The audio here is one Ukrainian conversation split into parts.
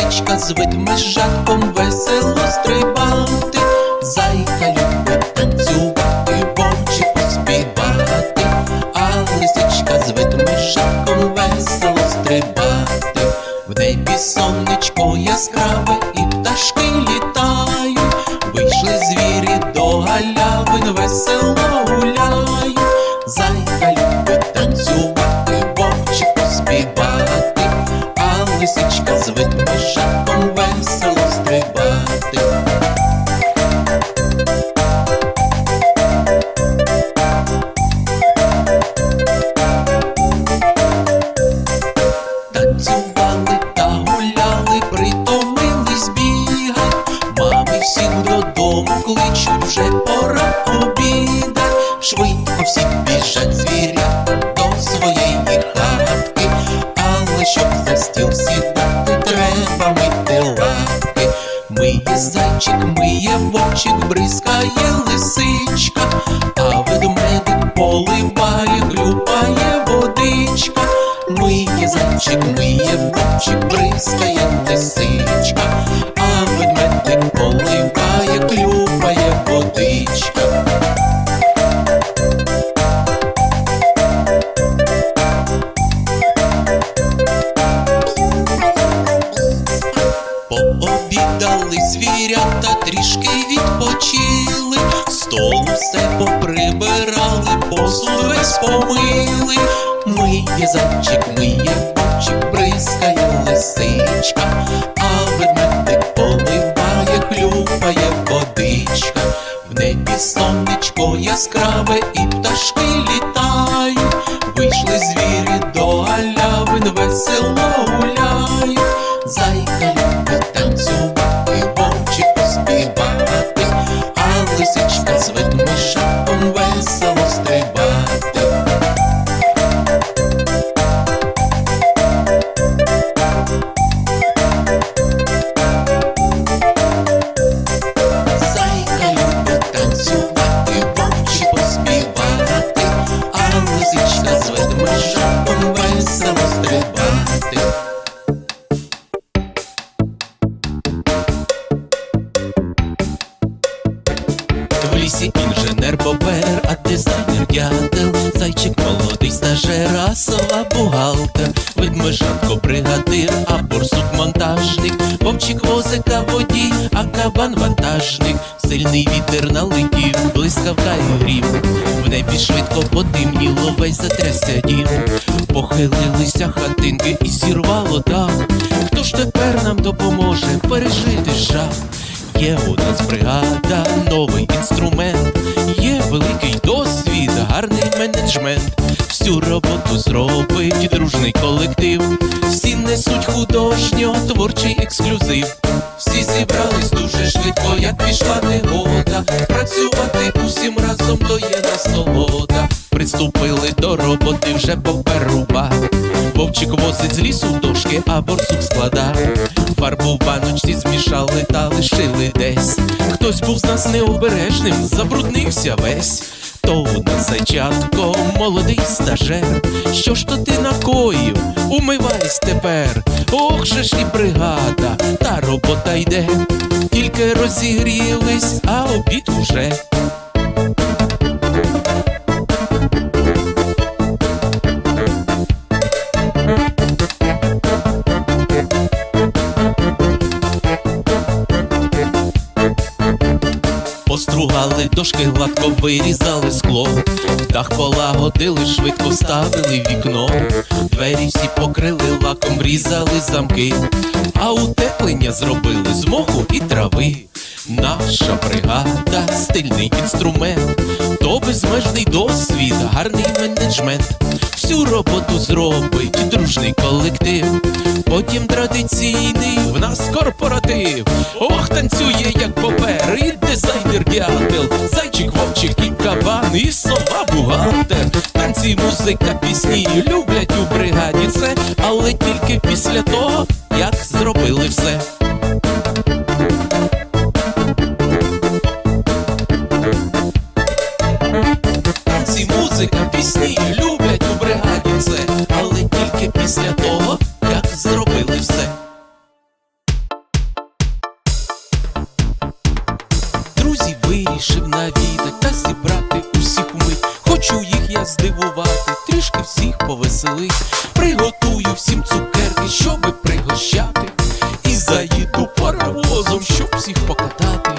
лисичка з ведмежатком весело стрибати, зайка любить танцювати, вовчі поспівати, а лисичка з ведмежатком весело кличуть, вже пора обідать. Швидко всі біжать звіря до своєї хатки, але щоб за стіл сідати, треба мити лапки. Миє зайчик, миє вовчик, бризкає лисичка, помили. Миє зайчик, миє вовчик, бризкає лисичка, а ведмедик поливає, хлюпає водичка. В небі сонечко яскраве і пташки літають, вийшли звірі до галявин, весело ведмежатко бригадир, а борсук монтажник, вовчик возика водій, а кабан вантажник, сильний вітер налетів, блискавка і грім, в небі швидко потемніло, весь затрясся дім, похилилися хатинки і сірвало дах. Хто ж тепер нам допоможе пережити жах? Є у нас бригада, новий інструмент, є великий досвід, гарний менеджмент. Всю роботу зробить дружний колектив. Всі несуть художньо творчий ексклюзив. Всі зібрались дуже швидко, як пішла негода. Працювати усім разом то є насолода. Приступили до роботи вже поперуба. Вовчик возить з лісу дошки, а борсук складав. Фарбу в баночці змішали та лишили десь. Хтось був з нас необережним, забруднився весь. То на зачатку молодий стажер. Що ж то ти накоїв? Умивайсь тепер. Ох же ж і бригада, та робота йде. Тільки розігрілись, а обід уже. Дошки, гладко вирізали скло, дах полагодили, швидко вставили вікно, двері всі покрили лаком, різали замки, а утеплення зробили з моху і трави. Наша бригада, стильний інструмент, то безмежний досвід, гарний менеджмент. Всю роботу зробить дружний колектив. Потім традиційний в нас корпоратив. Ох, танцює, як попер, і дизайнер дятел, зайчик, вовчик і кабан, і сова бухгалтер. Танці, музика, пісні люблять у бригаді це, але тільки після того, як зробили все. Розвеселить. Приготую всім цукерки, щоби пригощати. І заїду паровозом, щоб всіх покатати.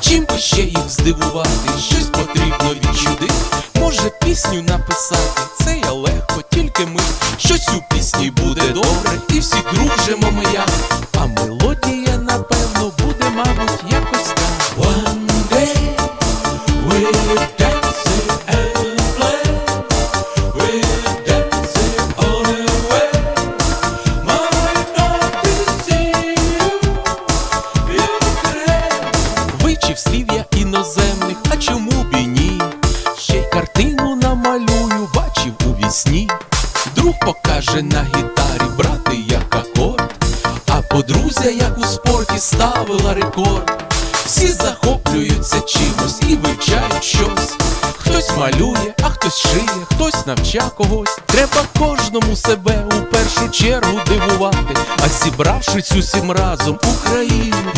Чим би ще їх здивувати, щось потрібно відчудити. Може пісню написати, це я легко, тільки ми. Щось у пісні буде добре, і всі дружимо ми як. А мелодія, напевно, буде, мабуть, якось як у спорті, ставила рекорд. Всі захоплюються чимось і вивчають щось. Хтось малює, а хтось шиє, хтось навча когось. Треба кожному себе у першу чергу дивувати, а зібравшись усім разом Україну